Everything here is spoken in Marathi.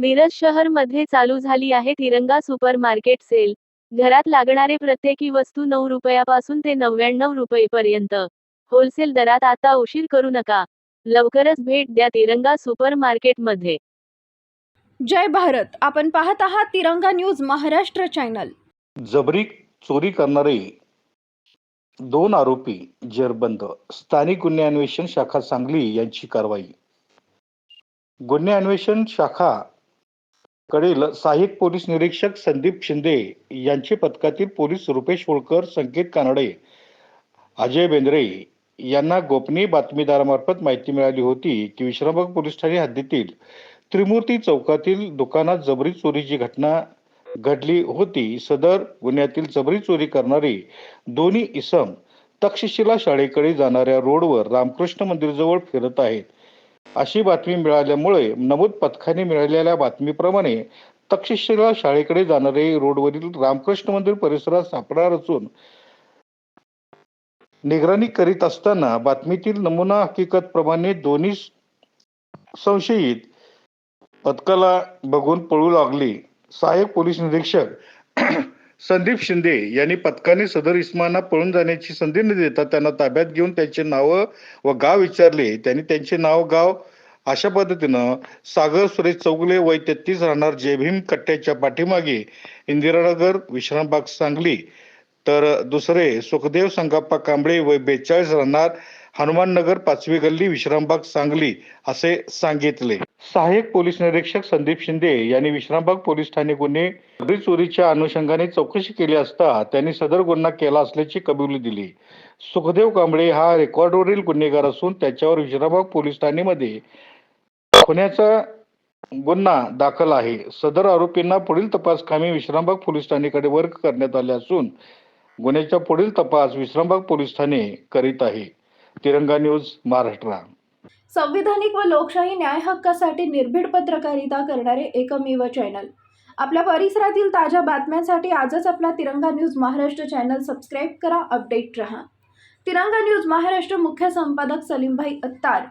मिरज शहरमध्ये चालू झाली आहे तिरंगा सुपर मार्केट सेल. घरात लागणारे प्रत्येकी वस्तू नऊ रुपयापासून ते नव्याण्णव रुपयेपर्यंत. होलसेल दरात आता उशीर करू नका. लवकरच भेट द्या तिरंगा सुपर मार्केटमध्ये जय भारत. आपण पाहत आहात तिरंगा न्यूज महाराष्ट्र चॅनल. जबरी चोरी करणारे दोन आरोपी जेरबंद. स्थानिक गुन्हे अन्वेषण शाखा सांगली यांची कारवाई. गुन्हे अन्वेषण शाखा कडील सहाय्यक पोलीस निरीक्षक संदीप शिंदे यांचे पथकातील पोलीस रुपेश होळकर संकेत कानडे अजय बेंद्रे यांना गोपनीय बातमीदारामार्फत माहिती मिळाली होती की विश्रामबाग पोलीस ठाणे हद्दीतील त्रिमूर्ती चौकातील दुकानात जबरी चोरीची घटना घडली होती. सदर गुन्ह्यातील जबरी चोरी करणारी दोन्ही इसम तक्षशिला शाळेकडे जाणाऱ्या रोडवर रामकृष्ण मंदिरजवळ फिरत आहेत. अशी बातमी मिळाल्यामुळे नमूद पथकाने मिळालेल्या बातमीप्रमाणे तक्षशिला शाळेकडे जाणारे रोडवरील रामकृष्ण मंदिर परिसरात सापडणार असून निगराणी करीत असताना बातमीतील नमुना हकीकत प्रमाणे दोन्ही संशयित पथकाला बघून पळू लागले. सहाय्यक पोलीस निरीक्षक संदीप शिंदे यांनी पथकाने सदर इस्मांना पळून जाण्याची संधी न देता त्यांना ताब्यात घेऊन त्यांचे नावं व गाव विचारले. त्यांनी त्यांचे नाव गाव अशा पद्धतीनं सागर सुरेश चौगुले वय तेहतीस राहणार जयभीम कट्ट्याच्या पाठीमागे इंदिरानगर विश्रामबाग सांगली. तर दुसरे सुखदेव संगप्पा कांबळे वय बेचाळीस राहणार हनुमाननगर पाचवी गल्ली विश्रामबाग सांगली असे सांगितले. सहाय्यक पोलीस निरीक्षक संदीप शिंदे यांनी विश्रामबाग पोलीस ठाणे गुन्हे चोरीच्या अनुषंगाने चौकशी केली असता त्यांनी सदर गुन्हा केला असल्याची कबुली दिली. सुखदेव कांबळे हा रेकॉर्डवरील गुन्हेगार असून त्याच्यावर विश्रामबाग पोलीस ठाणेमध्ये खुन्याचा गुन्हा दाखल आहे. सदर आरोपींना पुढील तपास कामी विश्रामबाग पोलीस ठाणेकडे वर्ग करण्यात आले असून गुन्ह्याचा पुढील तपास विश्रामबाग पोलीस ठाणे करीत आहे. तिरंगा न्यूज महाराष्ट्र. संविधानिक व लोकशाही न्याय हक्कासाठी निर्भीड पत्रकारिता करणारे एकमेव चॅनल. आपल्या परिसरातील ताज्या बातम्यांसाठी आजच आपला Tiranga news Maharashtra channel subscribe करा अपडेट रहा. तिरंगा न्यूज महाराष्ट्र मुख्य संपादक सलीमभाई अत्तार.